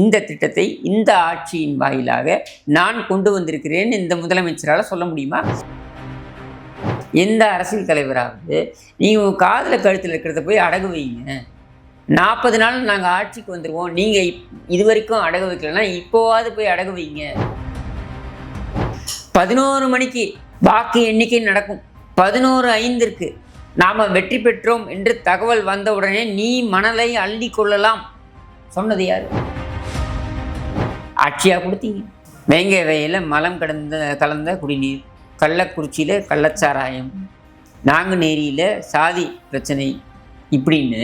இந்த திட்டத்தை இந்த ஆட்சியின் வாயிலாக நான் கொண்டு வந்திருக்கிறேன் இந்த முதலமைச்சரால் சொல்ல முடியுமா? எந்த அரசியல் தலைவராவது நீங்கள் உங்கள் காதில் கழுத்தில் இருக்கிறத போய் அடகு வைங்க. நாற்பது நாள் நாங்கள் ஆட்சிக்கு வந்துடுவோம் நீங்கள் இது வரைக்கும் அடகு வைக்கலன்னா இப்போவாது போய் அடகு வைங்க. பதினோரு மணிக்கு வாக்கு எண்ணிக்கை நடக்கும். பதினோரு ஐந்திற்கு நாம் வெற்றி பெற்றோம் என்று தகவல் வந்தவுடனே நீ மணலை அள்ளி கொள்ளலாம். சொன்னது யார்? ஆட்சியாக கொடுத்தீங்க வேங்கை வயலில் மலம் கடந்த கலந்த குடிநீர் கள்ளக்குறிச்சியில் கள்ளச்சாராயம் நாங்குநேரியில் சாதி பிரச்சனை இப்படின்னு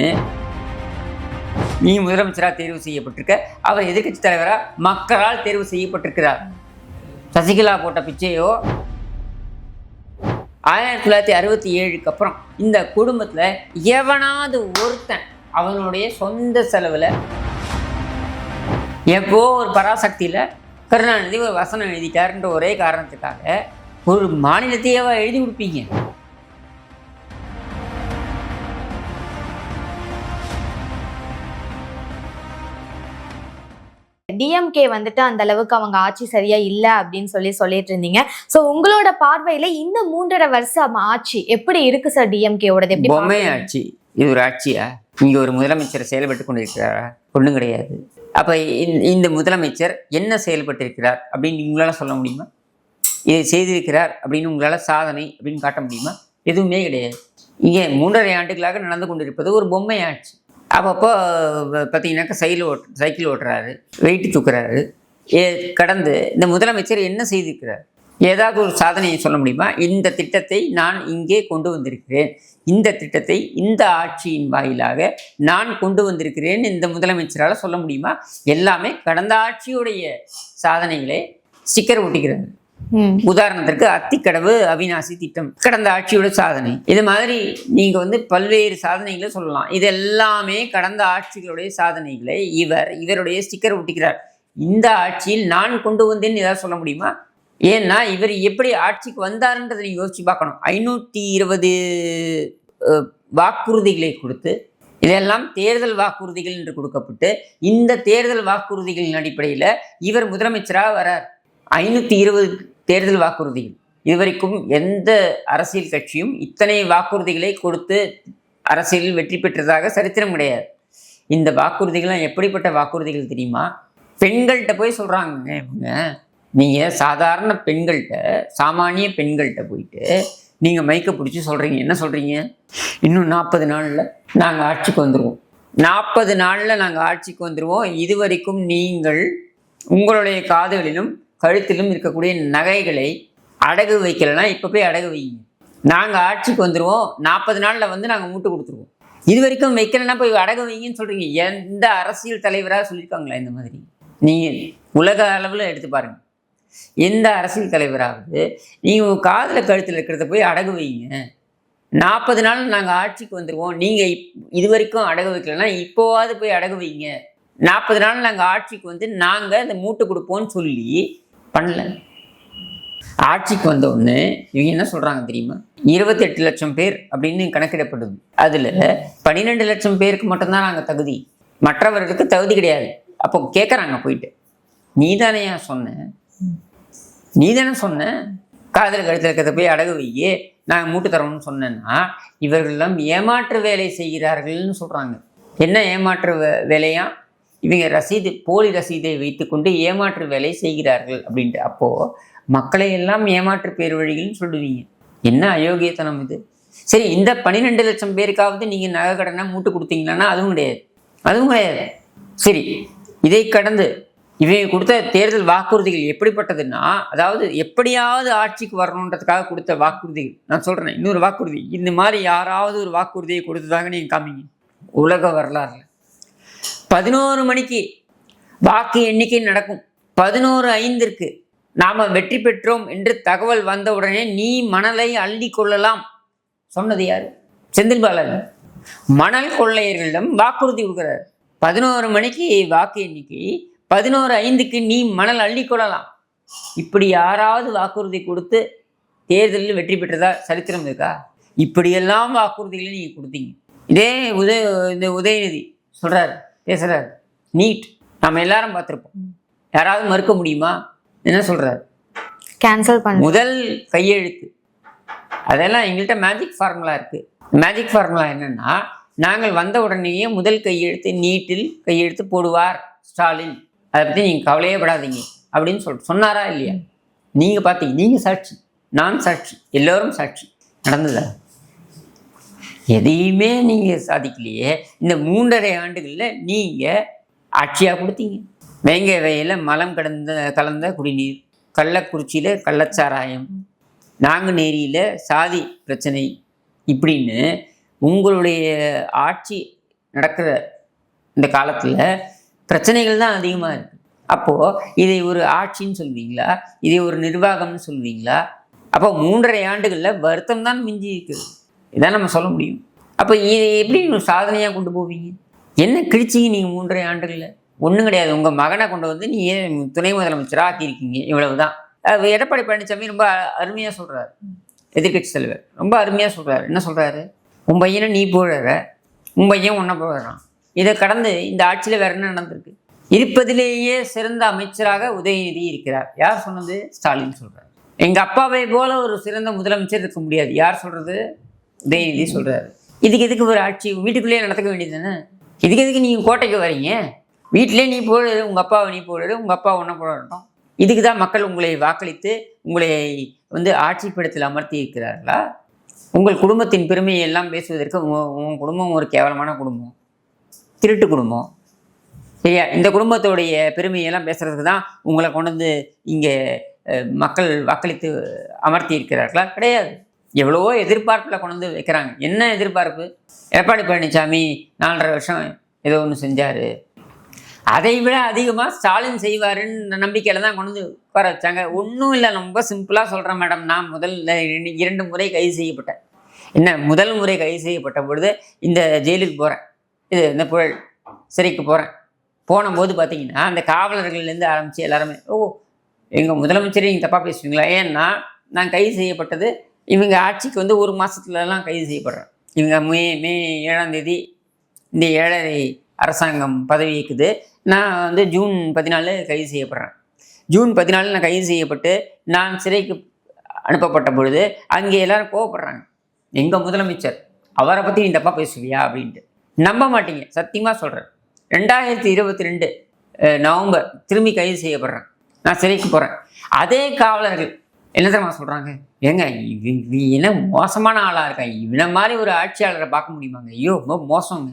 நீ முதலமைச்சராக தேர்வு செய்யப்பட்டிருக்க. அவர் எதிர்க்கட்சி தலைவராக மக்களால் தேர்வு செய்யப்பட்டிருக்கிறார். சசிகலா போட்ட பிச்சையோ? ஆயிரத்தி தொள்ளாயிரத்தி அறுபத்தி ஏழுக்கு அப்புறம் இந்த குடும்பத்தில் எவனாவது ஒருத்தன் அவனுடைய சொந்த செலவில் எப்போ ஒரு பராசக்தியில் கருணாநிதி ஒரு வசனம் எழுதிட்டாருன்ற ஒரே காரணத்துக்காக ஒரு மாநிலத்தையேவா எழுதி கொடுப்பீங்க. டிஎம்கே வந்துட்டு அந்த அளவுக்கு அவங்க ஆட்சி சரியா இல்ல அப்படின்னு சொல்லி சொல்லிட்டு இருந்தீங்க. சோ உங்களோட பார்வையில இந்த மூன்றரை வருஷம் ஆட்சி எப்படி இருக்கு சார் டிஎம்கேவோடது எப்படி பொம்மை? ஆட்சி இது ஒரு ஆட்சியா? இங்கே ஒரு முதலமைச்சர் செயல்பட்டு கொண்டிருக்கிறாரா? ஒன்றும் கிடையாது. அப்போ இந்த முதலமைச்சர் என்ன செயல்பட்டிருக்கிறார் அப்படின்னு உங்களால் சொல்ல முடியுமா? இதை செய்திருக்கிறார் அப்படின்னு உங்களால் சாதனை அப்படின்னு காட்ட முடியுமா? எதுவுமே கிடையாது. இங்கே மூன்றரை ஆண்டுகளாக நடந்து கொண்டிருப்பது ஒரு பொம்மை ஆட்சி அப்பப்போ பார்த்தீங்கன்னாக்கா சைக்கிள் ஓட் சைக்கிள் ஓட்டுறாரு வெயிட் தூக்குறாரு. ஏ கடந்து இந்த முதலமைச்சர் என்ன செய்திருக்கிறார்? ஏதாவது ஒரு சாதனையை சொல்ல முடியுமா? இந்த திட்டத்தை நான் இங்கே கொண்டு வந்திருக்கிறேன். இந்த திட்டத்தை இந்த ஆட்சியின் வாயிலாக நான் கொண்டு வந்திருக்கிறேன் இந்த முதலமைச்சரால் சொல்ல முடியுமா? எல்லாமே கடந்த ஆட்சியுடைய சாதனைகளை ஸ்டிக்கர் ஒட்டிக்கிறாரு ம். உதாரணத்திற்கு அத்திக்கடவு அவிநாசி திட்டம் கடந்த ஆட்சியோட சாதனை. இது மாதிரி நீங்க வந்து பல்வேறு சாதனைகளை சொல்லலாம். இது எல்லாமே கடந்த ஆட்சிகளுடைய சாதனைகளை இவர் இவருடைய ஸ்டிக்கர் ஒட்டிக்கிறார். இந்த ஆட்சியில் நான் கொண்டு வந்தேன்னு ஏதாவது சொல்ல முடியுமா? ஏன்னா இவர் எப்படி ஆட்சிக்கு வந்தாருன்றதை நீங்க யோசிச்சு பார்க்கணும். ஐநூற்றி இருபது வாக்குறுதிகளை கொடுத்து இதெல்லாம் தேர்தல் வாக்குறுதிகள் என்று கொடுக்கப்பட்டு இந்த தேர்தல் வாக்குறுதிகளின் அடிப்படையில் இவர் முதலமைச்சராக வரார். ஐநூற்றி இருபது தேர்தல் வாக்குறுதிகள். இதுவரைக்கும் எந்த அரசியல் கட்சியும் இத்தனை வாக்குறுதிகளை கொடுத்து அரசியலில் வெற்றி பெற்றதாக சரித்திரம் கிடையாது. இந்த வாக்குறுதிகள்லாம் எப்படிப்பட்ட வாக்குறுதிகள் தெரியுமா? பெண்கள்கிட்ட போய் சொல்கிறாங்க இவங்க. நீங்கள் சாதாரண பெண்கள்கிட்ட சாமானிய பெண்கள்கிட்ட போயிட்டு நீங்கள் மைக்கை பிடிச்சி சொல்கிறீங்க என்ன சொல்கிறீங்க இன்னும் நாற்பது நாளில் நாங்கள் ஆட்சிக்கு வந்துடுவோம் நாற்பது நாளில் நாங்கள் ஆட்சிக்கு வந்துடுவோம் இது வரைக்கும் நீங்கள் உங்களுடைய காதுகளிலும் கழுத்திலும் இருக்கக்கூடிய நகைகளை அடகு வைக்கலைன்னா இப்போ போய் அடகு வைங்க. நாங்கள் ஆட்சிக்கு வந்துடுவோம் நாற்பது நாளில் வந்து நாங்கள் மூட்டு கொடுத்துருவோம். இது வரைக்கும் வைக்கலைன்னா போய் அடகு வைங்கன்னு சொல்கிறீங்க எந்த அரசியல் தலைவராக சொல்லியிருக்காங்களா இந்த மாதிரி? நீங்கள் உலக அளவில் எடுத்து பாருங்கள் எந்த அரசியல் தலைவராவது நீங்கள் உங்கள் காதில் கழுத்தில் இருக்கிறத போய் அடகு வைங்க. நாற்பது நாள் நாங்கள் ஆட்சிக்கு வந்துடுவோம் நீங்கள் இது வரைக்கும் அடகு வைக்கலன்னா இப்போவாது போய் அடகு வைங்க. நாற்பது நாள் நாங்கள் ஆட்சிக்கு வந்து நாங்கள் இந்த மூட்டை கொடுப்போம்னு சொல்லி பண்ணல. ஆட்சிக்கு வந்த உடனே இவங்க என்ன சொல்கிறாங்க தெரியுமா? இருபத்தெட்டு லட்சம் பேர் அப்படின்னு கணக்கிடப்படுது. அதில் பன்னிரெண்டு லட்சம் பேருக்கு மட்டும்தான் நாங்கள் தகுதி. மற்றவர்களுக்கு தகுதி கிடையாது. அப்போ கேட்குறாங்க போயிட்டு. நீதானையா சொன்ன? நீ தானே சொன்ன? காதல் கழுத்தில் இருக்கிறத போய் அடகு வையே நாங்கள் மூட்டு தரோம்னு சொன்னேன்னா இவர்களெல்லாம் ஏமாற்று வேலை செய்கிறார்கள்னு சொல்கிறாங்க என்ன ஏமாற்று வே வேலையா? இவங்க ரசீது போலி ரசீதை வைத்துக்கொண்டு ஏமாற்று வேலை செய்கிறார்கள் அப்படின்ட்டு. அப்போது மக்களை எல்லாம் ஏமாற்று பேர் வழிகள்னு சொல்லுவீங்க. என்ன அயோக்கியத்தனம் இது? சரி இந்த பன்னிரெண்டு லட்சம் பேருக்காவது நீங்கள் நகை கடனை மூட்டு கொடுத்தீங்களான்னா அதுவும் கிடையாது. அதுவும் கிடையாது. சரி இதை கடந்து இவங்க கொடுத்த தேர்தல் வாக்குறுதிகள் எப்படிப்பட்டதுன்னா அதாவது எப்படியாவது ஆட்சிக்கு வரணுன்றதுக்காக கொடுத்த வாக்குறுதிகள். நான் சொல்கிறேன் இன்னொரு வாக்குறுதி. இந்த மாதிரி யாராவது ஒரு வாக்குறுதியை கொடுத்ததாக நீங்கள் காமிங்க. உலக வரலாறுல. பதினோரு மணிக்கு வாக்கு எண்ணிக்கை நடக்கும். பதினோரு ஐந்திற்கு நாம் வெற்றி பெற்றோம் என்று தகவல் வந்தவுடனே நீ மணலை அள்ளி கொள்ளலாம். சொன்னது யார்? செந்தில் பாலாஜி. மணல் கொள்ளையர்களிடம் வாக்குறுதி கொடுக்குறாரு. பதினோரு மணிக்கு வாக்கு எண்ணிக்கை பதினோரு ஐந்துக்கு நீ மணல் அள்ளி கொள்ளலாம். இப்படி யாராவது வாக்குறுதி கொடுத்து தேர்தலில் வெற்றி பெற்றதா சரித்திரம் இருக்கா? இப்படியெல்லாம் வாக்குறுதிகளை நீங்கள் கொடுத்தீங்க. இதே உதய இந்த உதயநிதி சொல்கிறார் பேசுகிறார் நீட். நம்ம எல்லாரும் பார்த்துருப்போம். யாராவது மறுக்க முடியுமா? என்ன சொல்றாரு? கேன்சல் பண்ண. முதல் கையெழுத்து. அதெல்லாம் எங்கள்கிட்ட மேஜிக் ஃபார்முலா இருக்கு. மேஜிக் ஃபார்முலா என்னன்னா நாங்கள் வந்த உடனேயே முதல் கையெழுத்து நீட்டில் கையெழுத்து போடுவார் ஸ்டாலின். அதை பற்றி நீங்கள் கவலையே படாதீங்க. அப்படின்னு சொல்லிட்டு சொன்னாரா இல்லையா? நீங்கள் பார்த்தீங்க நீங்கள் சாட்சி நான் சாட்சி எல்லோரும் சாட்சி. நடந்ததா? எதையுமே நீங்கள் சாதிக்கலையே. இந்த மூன்றரை ஆண்டுகளில் நீங்கள் ஆட்சியாக கொடுத்தீங்க. வேங்க வயலில் மலம் கடந்த கலந்த குடிநீர் கள்ளக்குறிச்சியில் கள்ளச்சாராயம் நாங்குநேரியில் சாதி பிரச்சனை இப்படின்னு உங்களுடைய ஆட்சி நடக்கிற இந்த காலத்தில் பிரச்சனைகள் தான் அதிகமாக இருக்குது அப்போது இதை ஒரு ஆட்சின்னு சொல்வீங்களா இதை ஒரு நிர்வாகம்னு சொல்வீங்களா அப்போ மூன்றரை ஆண்டுகளில் வருத்தம் தான் மிஞ்சி இருக்குது இதான் நம்ம சொல்ல முடியும். அப்போ இதை எப்படி நீங்கள் சாதனையாக கொண்டு போவீங்க? என்ன கிழிச்சிங்க நீங்கள் மூன்றரை ஆண்டுகளில்? ஒன்றும் கிடையாது. உங்கள் மகனை கொண்டு வந்து நீ ஏன் துணை முதலமைச்சராக ஆக்கியிருக்கீங்க? இவ்வளவு தான் எடப்பாடி பழனிசாமி ரொம்ப அருமையாக சொல்கிறாரு எதிர்க்கட்சி தலைவர் ரொம்ப அருமையாக சொல்கிறாரு என்ன சொல்கிறாரு உன் பையனை நீ போடுற உன் பையன் ஒன்றை போடுறான் இதை கடந்து இந்த ஆட்சியில் வேற என்ன நடந்திருக்கு? இருப்பதிலேயே சிறந்த அமைச்சராக உதயநிதி இருக்கிறார். யார் சொன்னது? ஸ்டாலின் சொல்றார். எங்க அப்பாவை போல ஒரு சிறந்த முதலமைச்சர் இருக்க முடியாது. யார் சொல்றது? உதயநிதி சொல்றாரு. இதுக்கு எதுக்கு ஒரு ஆட்சி? வீட்டுக்குள்ளேயே நடத்த வேண்டியது தானே இதுக்கு எதுக்கு நீங்க கோட்டைக்கு வரீங்க? வீட்டிலே நீ போடுறது உங்க அப்பாவை நீ போடுறது உங்க அப்பா ஒன்றை போடட்டும் இதுக்கு தான் மக்கள் உங்களை வாக்களித்து உங்களை வந்து ஆட்சிப்படத்தில் அமர்த்தி இருக்கிறார்களா? உங்கள் குடும்பத்தின் பெருமையை எல்லாம் பேசுவதற்கு உங்க- உன் குடும்பம் ஒரு கேவலமான குடும்பம். திருட்டு குடும்பம். சரியா? இந்த குடும்பத்தோடைய பெருமையெல்லாம் பேசுறதுக்கு தான் உங்களை கொண்டு வந்து இங்கே மக்கள் வாக்களித்து அமர்த்தி இருக்கிறார்களா கிடையாது. எவ்வளவோ எதிர்பார்ப்பில் கொண்டு வந்து வைக்கிறாங்க. என்ன எதிர்பார்ப்பு? எடப்பாடி பழனிசாமி நாலரை வருஷம் ஏதோ ஒன்று செஞ்சார். அதை விட அதிகமாக ஸ்டாலின் செய்வாருன்னு நம்பிக்கையில் தான் கொண்டு வந்து உட்கார வச்சாங்க. ஒன்றும் இல்லை. ரொம்ப சிம்பிளாக சொல்கிறேன் மேடம் நான் முதல்ல இரண்டு முறை கைது செய்யப்பட்டேன். என்ன? முதல் முறை கைது செய்யப்பட்ட பொழுது இந்த ஜெயிலுக்கு போகிறேன் இது இந்த புழல் சிறைக்கு போகிறேன் போனபோது பார்த்தீங்கன்னா அந்த காவலர்கள்லேருந்து ஆரம்பித்து எல்லாருமே ஓ எங்கள் முதலமைச்சரே நீங்கள் தப்பாக பேசுவீங்களா? ஏன்னா நான் கைது செய்யப்பட்டது இவங்க ஆட்சிக்கு வந்து ஒரு மாதத்துலலாம் கைது செய்யப்படுறேன் இவங்க மே மே ஏழாம் தேதி இந்த ஏழரை அரசாங்கம் பதவிக்குது நான் வந்து ஜூன் பதினாலு கைது செய்யப்படுறேன். ஜூன் பதினாலு நான் கைது செய்யப்பட்டு நான் சிறைக்கு அனுப்பப்பட்ட பொழுது அங்கே எல்லாரும் கோவப்படுறாங்க. எங்கள் முதலமைச்சர்? அவரை பற்றி நீ தப்பாக பேசுவியா? அப்படின்ட்டு. நம்ப மாட்டீங்க. சத்தியமாக சொல்கிறேன் ரெண்டாயிரத்தி இருபத்தி ரெண்டு நவம்பர் திரும்பி கைது செய்யப்படுறேன் நான் சிறைக்கு போகிறேன் அதே காவலர்கள் என்ன தெரியுமா சொல்கிறாங்க ஏங்க இவ- என்ன மோசமான ஆளாக இருக்கான் இவனை மாதிரி ஒரு ஆட்சியாளரை பார்க்க முடியுமாங்க? ஐயோ ரொம்ப மோசங்க.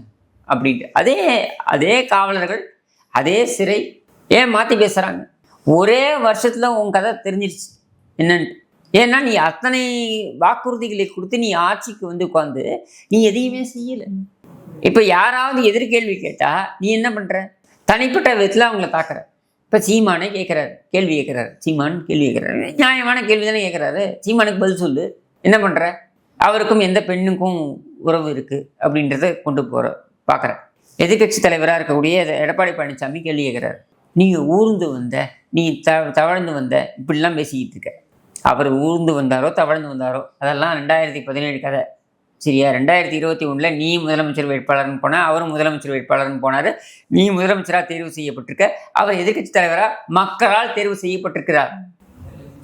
அப்படின்ட்டு. அதே அதே காவலர்கள் அதே சிறை ஏன் மாற்றி பேசுகிறாங்க ஒரே வருஷத்தில் உன் கதை தெரிஞ்சிருச்சு. என்னன்ட்டு. ஏன்னா நீ அத்தனை வாக்குறுதிகளை கொடுத்து நீ ஆட்சிக்கு வந்து உட்காந்து நீ எதையுமே செய்யலை. இப்போ யாராவது எதிர்கேள்வி கேட்டா நீ என்ன பண்ற? தனிப்பட்ட விதத்தில் அவங்கள தாக்குற. இப்போ சீமானே கேட்குறாரு கேள்வி கேட்குறாரு சீமான் கேள்வி கேட்குறாரு நியாயமான கேள்வி தானே கேட்குறாரு சீமானுக்கு பதில் சொல்லு. என்ன பண்ணுற அவருக்கும் எந்த பெண்ணுக்கும் உறவு இருக்குது அப்படின்றத கொண்டு போகிற பார்க்குறேன் எதிர்க்கட்சி தலைவராக இருக்கக்கூடிய எடப்பாடி பழனிசாமி கேள்வி கேட்குறாரு நீங்கள் ஊர்ந்து வந்த நீ த தவழ்ந்து வந்த இப்படிலாம் பேசிக்கிட்டு இருக்க. அவர் ஊர்ந்து வந்தாரோ தவழ்ந்து வந்தாரோ அதெல்லாம் ரெண்டாயிரத்தி பதினேழு கதை. சரியா? ரெண்டாயிரத்தி இருபத்தி ஒன்றில் நீ முதலமைச்சர் வேட்பாளர்னு போனால் அவரும் முதலமைச்சர் வேட்பாளர்னு போனார். நீ முதலமைச்சராக தேர்வு செய்யப்பட்டிருக்க. அவர் எதிர்கட்சி தலைவராக மக்களால் தேர்வு செய்யப்பட்டிருக்கிறார்.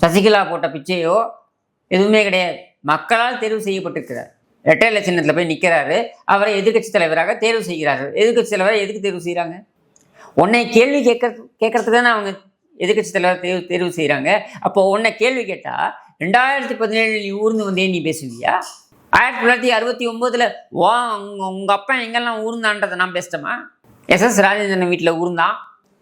சசிகலா போட்ட பிச்சையோ எதுவுமே கிடையாது. மக்களால் தேர்வு செய்யப்பட்டிருக்கிறார். இரட்டை சின்னத்தில் போய் நிற்கிறாரு அவரை எதிர்க்கட்சி தலைவராக தேர்வு செய்கிறார்கள். எதிர்கட்சி தலைவராக எதுக்கு தேர்வு செய்கிறாங்க உன்னை கேள்வி கேட்க கேட்கறதுக்கு தானே அவங்க எதிர்கட்சி தலைவர் தேர்வு தேர்வு செய்கிறாங்க அப்போ உன்னை கேள்வி கேட்டால் ரெண்டாயிரத்தி பதினேழு நீ ஊர்ந்து வந்தே நீ பேசுவியா? ஆயிரத்தி தொள்ளாயிரத்தி அறுபத்தி ஒம்போதில் ஓ உங்க உங்கள் அப்பா எங்கெல்லாம் ஊர்ந்தான்றதை நான் பேசிட்டோமா? எஸ் எஸ் ராஜேந்திரன் வீட்டில் ஊர்ந்தான்.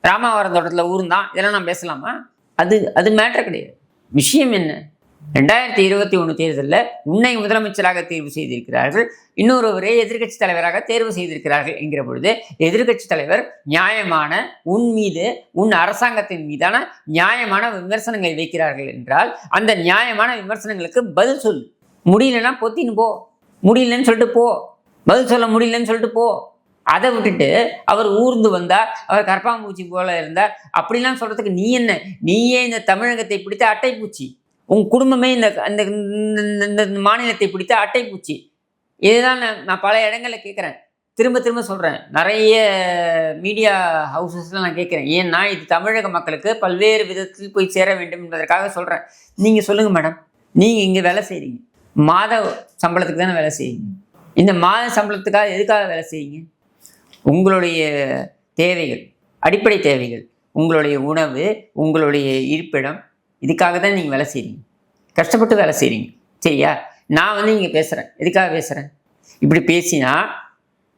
ராமாவரம் தோட்டத்தில் ஊர்ந்தான். இதெல்லாம் நான் பேசலாமா? அது அது மேட்டர் கிடையாது. விஷயம் என்ன? ரெண்டாயிரத்தி இருபத்தி ஒன்று தேர்தலில் உன்னை முதலமைச்சராக தேர்வு செய்திருக்கிறார்கள். இன்னொருவரை எதிர்க்கட்சி தலைவராக தேர்வு செய்திருக்கிறார்கள் என்கிற பொழுது எதிர்க்கட்சி தலைவர் நியாயமான உன் மீது உன் அரசாங்கத்தின் மீதான நியாயமான விமர்சனங்களை வைக்கிறார்கள் என்றால் அந்த நியாயமான விமர்சனங்களுக்கு பதில் சொல் முடியலன்னா பொத்தின்னு போ. முடியலன்னு சொல்லிட்டு போ. பதில் சொல்ல முடியலன்னு சொல்லிட்டு போ. அதை விட்டுட்டு அவர் ஊர்ந்து வந்தார் அவர் கரப்பாம்பூச்சி போல இருந்தார் அப்படிலாம் சொல்றதுக்கு நீ என்ன? நீயே இந்த தமிழகத்தை பிடித்த அட்டைப்பூச்சி. உன் குடும்பமே இந்த அந்த இந்த- இந்த- இந்த மாநிலத்தை பிடித்த அட்டைப்பூச்சி. இதுதான் நான் நான் பல இடங்களில் கேட்குறேன் திரும்ப திரும்ப சொல்கிறேன் நிறைய மீடியா ஹவுசஸ்லாம் நான் கேட்குறேன் ஏன்னா இது தமிழக மக்களுக்கு பல்வேறு விதத்தில் போய் சேர வேண்டும் என்பதற்காக சொல்கிறேன் நீங்கள் சொல்லுங்கள் மேடம் நீங்கள் இங்கே வேலை செய்கிறீங்க மாத சம்பளத்துக்கு தானே வேலை செய்யுங்க? இந்த மாத சம்பளத்துக்காக எதுக்காக வேலை செய்யுங்க? உங்களுடைய தேவைகள் அடிப்படை தேவைகள் உங்களுடைய உணவு உங்களுடைய இருப்பிடம் இதுக்காக தான் நீங்கள் வேலை செய்கிறீங்க கஷ்டப்பட்டு வேலை செய்கிறீங்க சரியா? நான் வந்து இங்கே பேசுகிறேன் எதுக்காக பேசுகிறேன் இப்படி பேசினா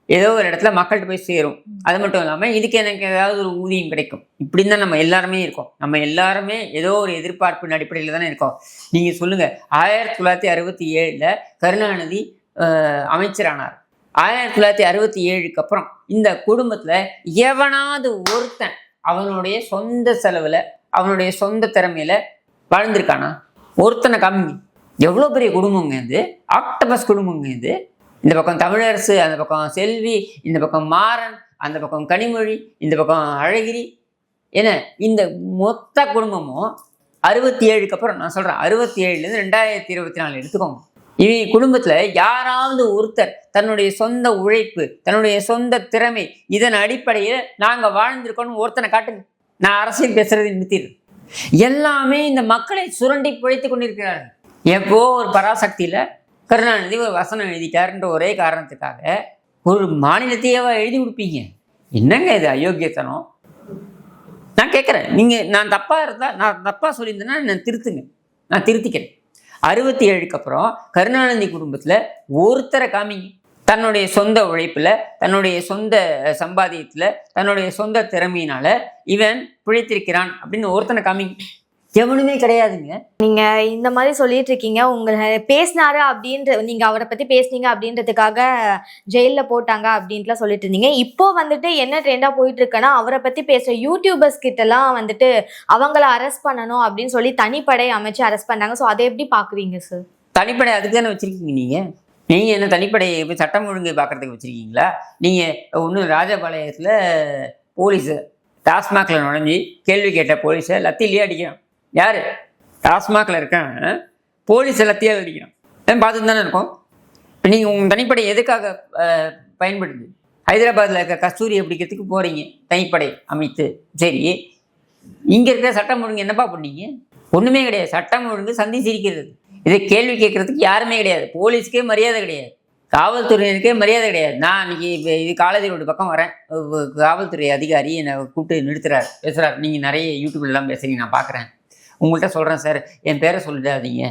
ஏதோ ஒரு இடத்துல மக்கள்கிட்ட போய் சேரும். அது மட்டும் இல்லாமல் இதுக்கு எனக்கு ஏதாவது ஒரு ஊதியம் கிடைக்கும். இப்படின்னு தான் நம்ம எல்லாருமே இருக்கோம். நம்ம எல்லாருமே ஏதோ ஒரு எதிர்பார்ப்பின் அடிப்படையில் தானே இருக்கோம். நீங்கள் சொல்லுங்கள் ஆயிரத்தி தொள்ளாயிரத்தி அறுபத்தி ஏழில் கருணாநிதி அமைச்சரானார். ஆயிரத்தி தொள்ளாயிரத்தி அறுபத்தி ஏழுக்கு அப்புறம் இந்த குடும்பத்தில் எவனாவது ஒருத்தன் அவனுடைய சொந்த செலவில் அவனுடைய சொந்த திறமையில வாழ்ந்திருக்கானா? ஒருத்தனை கம்மி எவ்வளோ பெரிய குடும்பங்க இது? ஆக்டபஸ் குடும்பங்க இது. இந்த பக்கம் தமிழரசு அந்த பக்கம் செல்வி இந்த பக்கம் மாறன் அந்த பக்கம் கனிமொழி இந்த பக்கம் அழகிரி. என்ன இந்த மொத்த குடும்பமும் அறுபத்தி ஏழுக்கு அப்புறம் நான் சொல்கிறேன் அறுபத்தி ஏழுலேருந்து ரெண்டாயிரத்தி இருபத்தி நாலு எடுத்துக்கோங்க. இவங்க குடும்பத்தில் யாராவது ஒருத்தர் தன்னுடைய சொந்த உழைப்பு தன்னுடைய சொந்த திறமை இதன் அடிப்படையில் நாங்கள் வாழ்ந்திருக்கோம்னு ஒருத்தனை காட்டுங்க. நான் அரசியல் பேசுறது நிறுத்திடுறேன். எல்லாமே இந்த மக்களை சுரண்டி பிழைத்து கொண்டிருக்கிறார்கள். எப்போ ஒரு பராசக்தியில் கருணாநிதி ஒரு வசனம் எழுதிட்டாருன்ற ஒரே காரணத்துக்காக ஒரு மாநிலத்தையேவா எழுதி கொடுப்பீங்க? என்னங்க இது அயோக்கியத்தனம்? நான் கேட்குறேன். நீங்கள் நான் தப்பாக இருந்தால் நான் தப்பாக சொல்லியிருந்தேன்னா நான் திருத்துங்க. நான் திருத்திக்கிறேன். அறுபத்தி ஏழுக்கு அப்புறம் கருணாநிதி குடும்பத்தில் ஒருத்தரை காமிங்க. தன்னுடைய சொந்த உழைப்பில் தன்னுடைய சொந்த சம்பாதியத்தில் தன்னுடைய சொந்த திறமையினால இவன் பிழைத்திருக்கிறான் அப்படின்னு ஒருத்தனை காமிங்க. எவனுமே கிடையாதுங்க. நீங்க இந்த மாதிரி சொல்லிட்டு இருக்கீங்க. உங்களை பேசினாரு அப்படின்ற நீங்க அவரை பத்தி பேசுனீங்க அப்படின்றதுக்காக ஜெயில்ல போட்டாங்க அப்படின்ட்டுலாம் சொல்லிட்டு இருந்தீங்க. இப்போ வந்துட்டு என்ன ட்ரெண்டா போயிட்டு இருக்குன்னா அவரை பத்தி பேசுற யூடியூபர்ஸ் கிட்ட எல்லாம் வந்துட்டு அவங்கள அரெஸ்ட் பண்ணணும் அப்படின்னு சொல்லி தனிப்படை அமைச்சு அரெஸ்ட் பண்ணாங்க. ஸோ அதை எப்படி பாக்குறீங்க சார் தனிப்படை அதுக்கு தானே வச்சுருக்கீங்க நீங்கள் நீங்கள் என்ன தனிப்படையை இப்போ சட்டம் ஒழுங்கு பார்க்கறதுக்கு வச்சுருக்கீங்களா? நீங்கள் ஒன்றும் ராஜபாளையத்தில் போலீஸு டாஸ்மாகில் நுழைஞ்சி கேள்வி கேட்ட போலீஸை லத்திலேயே அடிக்கிறான் யார்? டாஸ்மாகில் இருக்கேன். போலீஸ் எல்லாத்தையும் அடிக்கிறான் ஏன் பார்த்துட்டு தானே இருக்கோம்? இப்போ நீங்கள் உங்கள் தனிப்படை எதுக்காக பயன்படுது? ஹைதராபாத்தில் இருக்க கஸ்தூரியை பிடிக்கிறதுக்கு போகிறீங்க தனிப்படை அமைத்து. சரி. இங்கே இருக்கிற சட்டம் ஒழுங்கு என்னப்பா பண்ணீங்க? ஒன்றுமே கிடையாது. சட்டம் ஒழுங்கு சந்தி சிரிக்கிறது. இதை கேள்வி கேட்குறதுக்கு யாருமே கிடையாது. போலீஸ்க்கே மரியாதை கிடையாது. காவல்துறையினருக்கே மரியாதை கிடையாது. நான் இன்னைக்கு இது காலேஜ் ரோடு பக்கம் வரேன். காவல்துறை அதிகாரி என்னை கூப்பிட்டு நிறுத்துறாரு. பேசுகிறார் நீங்கள் நிறைய யூடியூப்லலாம் பேசுகிறீங்க நான் பார்க்குறேன் உங்கள்கிட்ட சொல்கிறேன் சார். என் பேரை சொல்லிடாதீங்க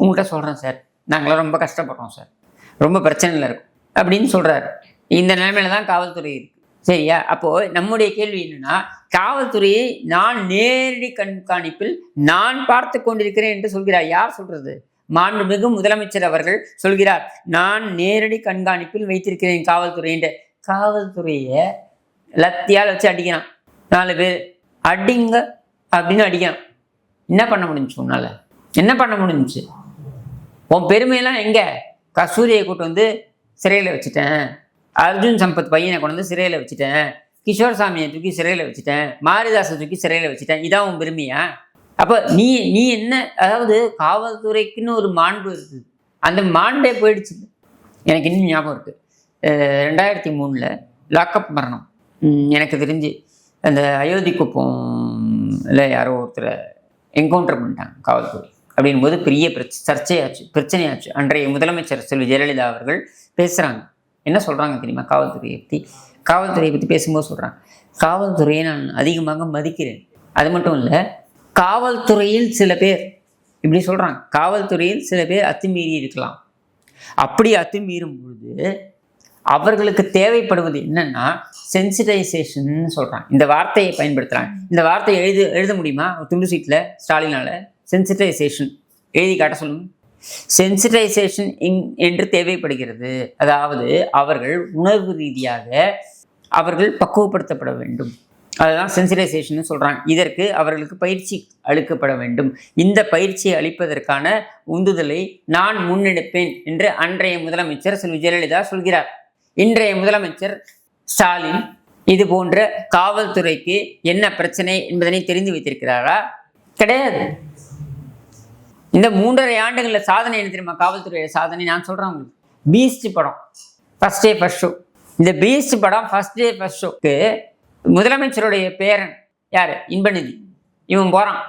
உங்கள்கிட்ட சொல்கிறேன் சார். நாங்களாம் ரொம்ப கஷ்டப்படுறோம் சார். ரொம்ப பிரச்சனையில் இருக்கும். அப்படின்னு சொல்கிறாரு இந்த நிலைமையில தான் காவல்துறை இருக்குது சரியா? அப்போது நம்முடைய கேள்வி என்னென்னா காவல்துறையை நான் நேரடி கண்காணிப்பில் நான் பார்த்து கொண்டிருக்கிறேன் என்று சொல்கிறார். யார் சொல்கிறது மாண்புமிகு முதலமைச்சர் அவர்கள் சொல்கிறார். நான் நேரடி கண்காணிப்பில் வைத்திருக்கிறேன் காவல்துறை என்று. காவல்துறையை லத்தியால் வச்சு அடிக்கிறான். நாலு பேர். அடிங்க அப்படின்னு அடிக்கிறான். என்ன பண்ண முடிஞ்சுச்சு உன்னால? என்ன பண்ண முடிஞ்சுச்சு? உன் பெருமையெல்லாம் எங்கே? கஸ்தூரியை கூட்டு வந்து சிறையில் வச்சுட்டேன். அர்ஜுன் சம்பத் பையனை கொண்டு வந்து சிறையில் வச்சுட்டேன். கிஷோர் சாமியை தூக்கி சிறையில் வச்சுட்டேன். மாரிதாசை தூக்கி சிறையில் வச்சுட்டேன். இதான் உன் பெருமையா? அப்போ நீ நீ என்ன அதாவது காவல்துறைக்குன்னு ஒரு மாண்பு இருக்குது அந்த மாண்டே போயிடுச்சு. எனக்கு இன்னும் ஞாபகம் இருக்குது ரெண்டாயிரத்தி மூணில் லாக்அப் மரணம். எனக்கு தெரிஞ்சு அந்த அயோத்தி குப்பம்ல யாரோ ஒருத்தரை என்கவுண்டர் பண்ணிட்டாங்க காவல்துறை. அப்படின் போது பெரிய பிரச்ச சர்ச்சையாச்சு பிரச்சனையாச்சு. அன்றைய முதலமைச்சர் செல்வி ஜெயலலிதா அவர்கள் பேசுகிறாங்க என்ன சொல்கிறாங்க தெரியுமா காவல்துறையை பற்றி காவல்துறையை பற்றி பேசும்போது சொல்கிறாங்க காவல்துறையை நான் அதிகமாக மதிக்கிறேன். அது மட்டும் இல்லை காவல்துறையில் சில பேர் இப்படி சொல்கிறாங்க காவல்துறையில் சில பேர் அத்துமீறி இருக்கலாம். அப்படி அத்துமீறும் பொழுது அவர்களுக்கு தேவைப்படுவது என்னன்னா சென்சிடைசேஷன் சொல்றாங்க. இந்த வார்த்தையை பயன்படுத்துறாங்க. இந்த வார்த்தையை எழுத எழுத முடியுமா? ஒரு துண்டு சீட்டில் ஸ்டாலினால சென்சிடைசேஷன் எழுதி காட்ட சொல்லுங்க. சென்சிடைசேஷன் என்று தேவைப்படுகிறது. அதாவது அவர்கள் உணர்வு ரீதியாக அவர்கள் பக்குவப்படுத்தப்பட வேண்டும். அதுதான் சென்சிடைசேஷன் சொல்றாங்க. இதற்கு அவர்களுக்கு பயிற்சி அளிக்கப்பட வேண்டும். இந்த பயிற்சியை அளிப்பதற்கான உந்துதலை நான் முன்னெடுப்பேன் என்று அன்றைய முதலமைச்சர் செல்வி ஜெயலலிதா சொல்கிறார். இன்றைய முதலமைச்சர் ஸ்டாலின் இது போன்ற காவல்துறைக்கு என்ன பிரச்சனை என்பதனை தெரிந்து வைத்திருக்கிறாரா? கிடையாது. இந்த மூன்றரை ஆண்டுகளில் சாதனை என்ன தெரியுமா? காவல்துறையோட சாதனை. நான் சொல்கிறேன் உங்களுக்கு. பீஸ்ட் படம். ஃபர்ஸ்ட் டே ஃபர்ஸ்ட் ஷோ இந்த பீஸ்ட் படம் ஃபர்ஸ்ட் டே ஃபர்ஸ்ட் ஷோக்கு முதலமைச்சருடைய பேரன் யார்? இன்பநிதி. இவன் போகிறான்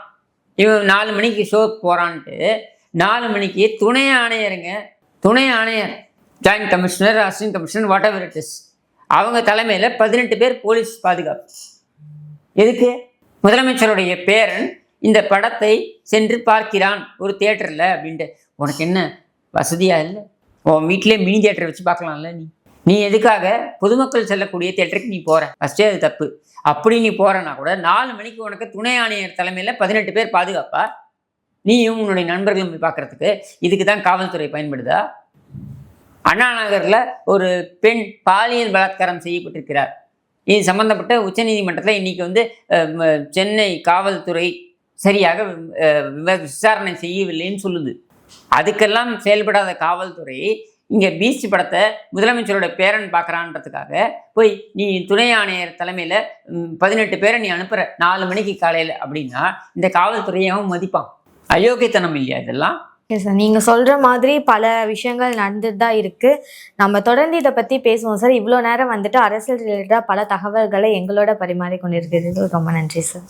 இவன் நாலு மணிக்கு ஷோக்கு போகிறான்ட்டு நாலு மணிக்கு துணை ஆணையருங்க துணை ஆணையர் joint commissioner assistant commissioner whatever it is அவங்க தலைமையில் பதினெட்டு பேர் போலீஸ் பாதுகாப்பு. எதுக்கு? முதலமைச்சருடைய பேரன் இந்த படத்தை சென்று பார்க்கிறான் ஒரு தியேட்டரில் அப்படின்ட்டு. உனக்கு என்ன? வசதியாக இல்லை? உன் வீட்டிலே மினி தியேட்டர் வச்சு பார்க்கலாம்ல நீ? நீ எதுக்காக பொதுமக்கள் செல்லக்கூடிய தியேட்டருக்கு நீ போகிற ஃபஸ்ட்டே அது தப்பு. அப்படி நீ போகிறனா கூட நாலு மணிக்கு உனக்கு துணை ஆணையர் தலைமையில் பதினெட்டு பேர் பாதுகாப்பா? நீயும் உன்னுடைய நண்பர்களும் போய் இதுக்கு தான் காவல்துறை பயன்படுதா? அண்ணா நகரில் ஒரு பெண் பாலியல் பலாத்காரம் செய்யப்பட்டிருக்கிறார். இது சம்பந்தப்பட்ட உச்சநீதிமன்றத்தில் இன்னைக்கு வந்து சென்னை காவல்துறை சரியாக விவ- விசாரணை செய்யவில்லைன்னு சொல்லுது. அதுக்கெல்லாம் செயல்படாத காவல்துறை இங்கே பீச் படத்தை முதலமைச்சரோட பேரன் பார்க்குறான்றதுக்காக போய் நீ துணை ஆணையர் தலைமையில் பதினெட்டு பேரை நீ அனுப்புகிற நாலு மணிக்கு காலையில் அப்படின்னா இந்த காவல்துறையை அவன் மதிப்பான். அயோக்கியத்தனம் இல்லையா இதெல்லாம்? ஓகே சார் நீங்கள் சொல்கிற மாதிரி பல விஷயங்கள் நடந்துட்டு தான் இருக்குது நம்ம தொடர்ந்து இதை பற்றி பேசுவோம் சார் இவ்வளோ நேரம் வந்துட்டு அரசியல் ரிலேட்டடாக பல தகவல்களை எங்களோட பரிமாறி கொண்டிருக்கிறது ரொம்ப நன்றி சார்